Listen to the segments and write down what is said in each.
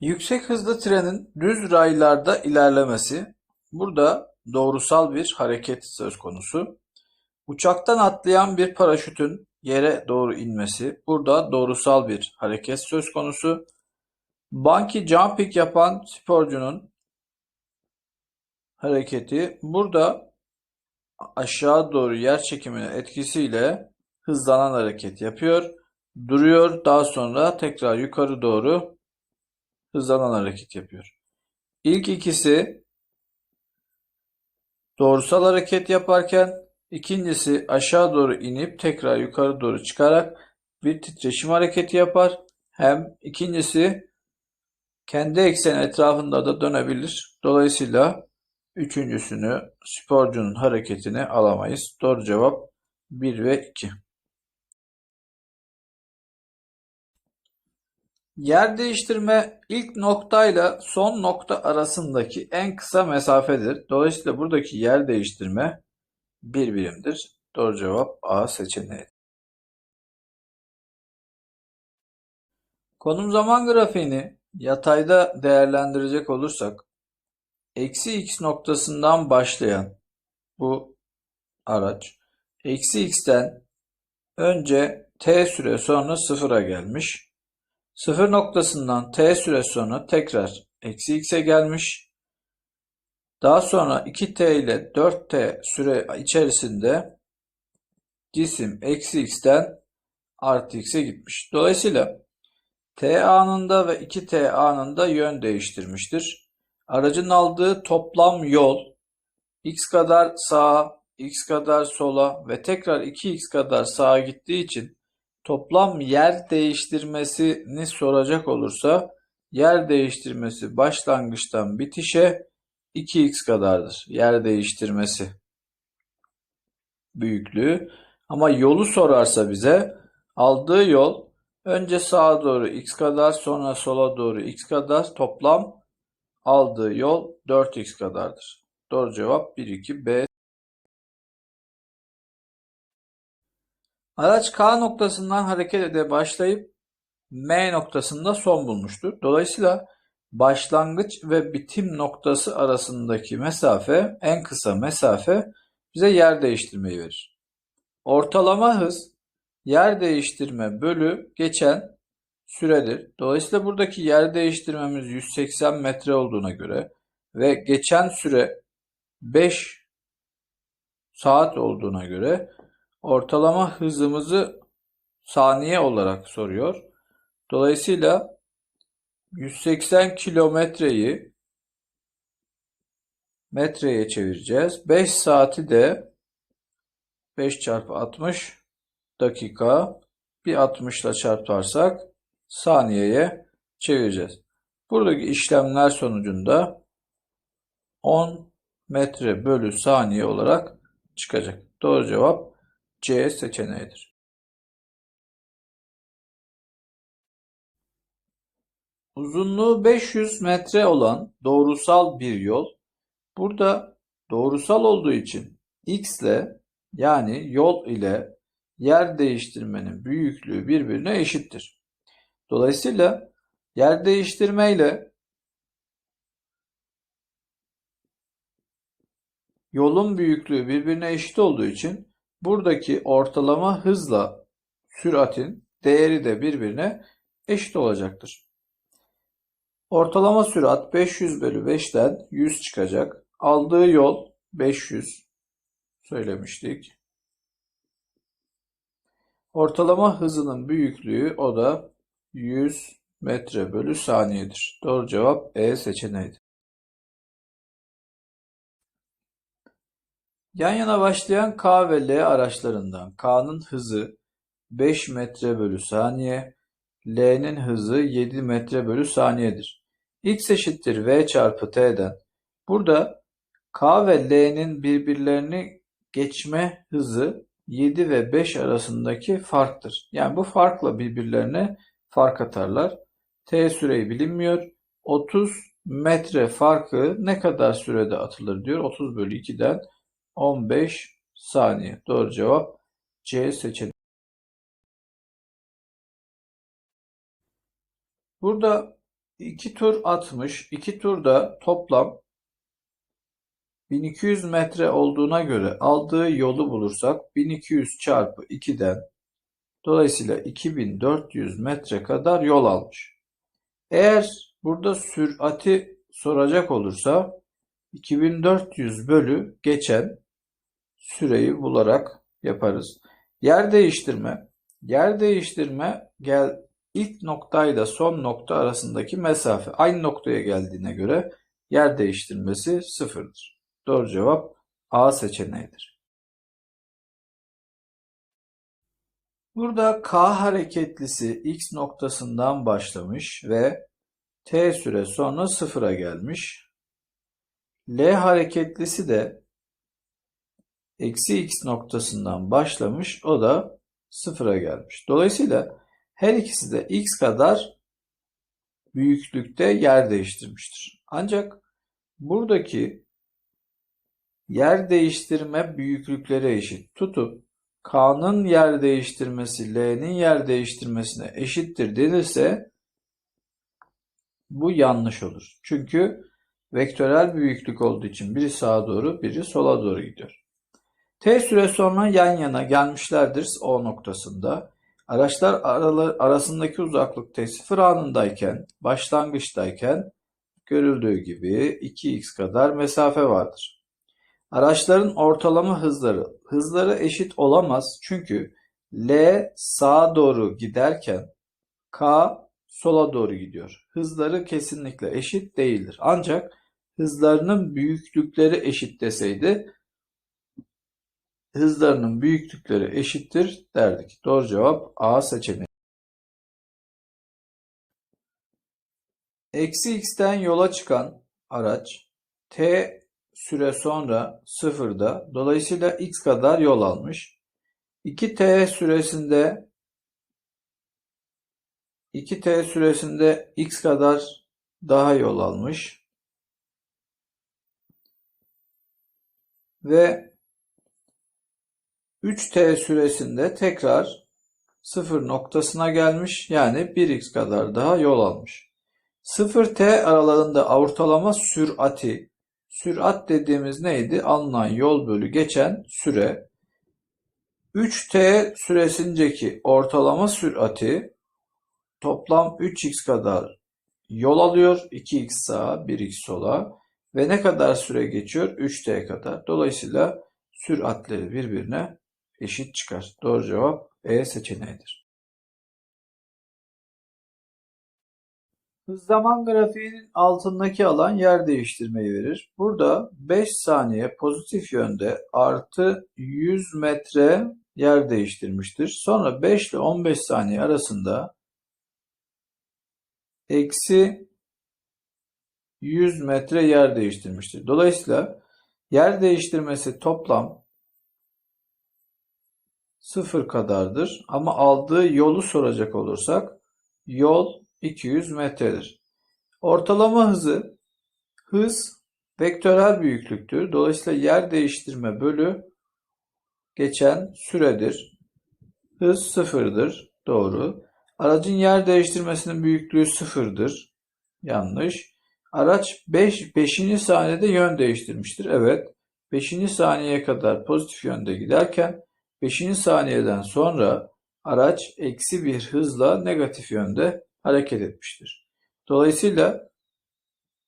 Yüksek hızlı trenin düz raylarda ilerlemesi. Burada doğrusal bir hareket söz konusu. Uçaktan atlayan bir paraşütün yere doğru inmesi. Burada doğrusal bir hareket söz konusu. Bungee jumping yapan sporcunun hareketi. Burada aşağı doğru yer çekiminin etkisiyle hızlanan hareket yapıyor. Duruyor. Daha sonra tekrar yukarı doğru hızlanan hareket yapıyor. İlk ikisi doğrusal hareket yaparken ikincisi aşağı doğru inip tekrar yukarı doğru çıkarak bir titreşim hareketi yapar. Hem ikincisi kendi ekseni etrafında da dönebilir. Dolayısıyla üçüncüsünü sporcunun hareketini alamayız. Doğru cevap 1 ve 2. Yer değiştirme ilk noktayla son nokta arasındaki en kısa mesafedir. Dolayısıyla buradaki yer değiştirme bir birimdir. Doğru cevap A seçeneği. Konum zaman grafiğini yatayda değerlendirecek olursak eksi x noktasından başlayan bu araç eksi x'ten önce t süre sonra sıfıra gelmiş. Sıfır noktasından t süre sonra tekrar eksi x'e gelmiş. Daha sonra 2t ile 4t süre içerisinde cisim eksi x'ten artı x'e gitmiş. Dolayısıyla t anında ve 2t anında yön değiştirmiştir. Aracın aldığı toplam yol x kadar sağa, x kadar sola ve tekrar 2x kadar sağa gittiği için toplam yer değiştirmesini soracak olursa yer değiştirmesi başlangıçtan bitişe 2x kadardır. Yer değiştirmesi büyüklüğü. Ama yolu sorarsa bize aldığı yol önce sağa doğru x kadar sonra sola doğru x kadar toplam aldığı yol 4x kadardır. Doğru cevap 1, 2, B. Araç K noktasından hareket ede başlayıp M noktasında son bulmuştur. Dolayısıyla başlangıç ve bitim noktası arasındaki mesafe, en kısa mesafe bize yer değiştirmeyi verir. Ortalama hız yer değiştirme bölü geçen süredir. Dolayısıyla buradaki yer değiştirmemiz 180 metre olduğuna göre ve geçen süre 5 saat olduğuna göre ortalama hızımızı saniye olarak soruyor. Dolayısıyla 180 kilometreyi metreye çevireceğiz. 5 saati de 5 çarpı 60 dakika bir 60 ile çarparsak saniyeye çevireceğiz. Buradaki işlemler sonucunda 10 metre bölü saniye olarak çıkacak. Doğru cevap C seçeneğidir. Uzunluğu 500 metre olan doğrusal bir yol. Burada doğrusal olduğu için x ile yani yol ile yer değiştirmenin büyüklüğü birbirine eşittir. Dolayısıyla yer değiştirme ile yolun büyüklüğü birbirine eşit olduğu için buradaki ortalama hızla süratin değeri de birbirine eşit olacaktır. Ortalama sürat 500 bölü 5'ten 100 çıkacak. Aldığı yol 500 söylemiştik. Ortalama hızının büyüklüğü o da 100 metre bölü saniyedir. Doğru cevap E seçeneğidir. Yan yana başlayan K ve L araçlarından K'nın hızı 5 metre bölü saniye, L'nin hızı 7 metre bölü saniyedir. X eşittir V çarpı T'den. Burada K ve L'nin birbirlerini geçme hızı 7 ve 5 arasındaki farktır. Yani bu farkla birbirlerine fark atarlar. T süreyi bilinmiyor. 30 metre farkı ne kadar sürede atılır diyor. 30 bölü 2'den 15 saniye. Doğru cevap C seçeneği. Burada 2 tur atmış. 2 turda toplam 1200 metre olduğuna göre aldığı yolu bulursak 1200 çarpı 2'den dolayısıyla 2400 metre kadar yol almış. Eğer burada sürati soracak olursa 2400 bölü geçen süreyi bularak yaparız. Yer değiştirme. Yer değiştirme gel ilk noktayla son nokta arasındaki mesafe aynı noktaya geldiğine göre yer değiştirmesi sıfırdır. Doğru cevap A seçeneğidir. Burada K hareketlisi X noktasından başlamış ve T süre sonra sıfıra gelmiş. L hareketlisi de eksi X noktasından başlamış. O da sıfıra gelmiş. Dolayısıyla her ikisi de X kadar büyüklükte yer değiştirmiştir. Ancak buradaki yer değiştirme büyüklükleri eşit tutup K'nın yer değiştirmesi L'nin yer değiştirmesine eşittir denirse bu yanlış olur. Çünkü vektörel büyüklük olduğu için biri sağa doğru biri sola doğru gidiyor. T süre sonra yan yana gelmişlerdir O noktasında. Araçlar arasındaki uzaklık T0 anındayken, başlangıçtayken görüldüğü gibi 2x kadar mesafe vardır. Araçların ortalama hızları, hızları eşit olamaz çünkü L sağa doğru giderken K sola doğru gidiyor. Hızları kesinlikle eşit değildir. Ancak hızlarının büyüklükleri eşit deseydi hızlarının büyüklükleri eşittir derdik. Doğru cevap A seçeneği. Eksi x'ten yola çıkan araç t süre sonra sıfırda dolayısıyla x kadar yol almış. 2t süresinde 2t süresinde x kadar daha yol almış. Ve 3t süresinde tekrar 0 noktasına gelmiş yani 1x kadar daha yol almış. 0t aralarında ortalama sürati, sürat dediğimiz neydi? Alınan yol bölü geçen süre. 3t süresindeki ortalama sürati toplam 3x kadar yol alıyor. 2x sağa, 1x sola ve ne kadar süre geçiyor? 3t kadar. Dolayısıyla süratleri birbirine eşit çıkar. Doğru cevap E seçeneğidir. Zaman grafiğinin altındaki alan yer değiştirmeyi verir. Burada 5 saniye pozitif yönde artı 100 metre yer değiştirmiştir. Sonra 5 ile 15 saniye arasında eksi 100 metre yer değiştirmiştir. Dolayısıyla yer değiştirmesi toplam sıfır kadardır. Ama aldığı yolu soracak olursak yol 200 metredir. Ortalama hızı hız vektörel büyüklüktür. Dolayısıyla yer değiştirme bölü geçen süredir. Hız sıfırdır. Doğru. Aracın yer değiştirmesinin büyüklüğü sıfırdır. Yanlış. Araç 5. 5. saniyede yön değiştirmiştir. Evet. 5. saniyeye kadar pozitif yönde giderken 5. saniyeden sonra araç eksi bir hızla negatif yönde hareket etmiştir. Dolayısıyla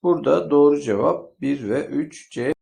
burada doğru cevap 1 ve 3 C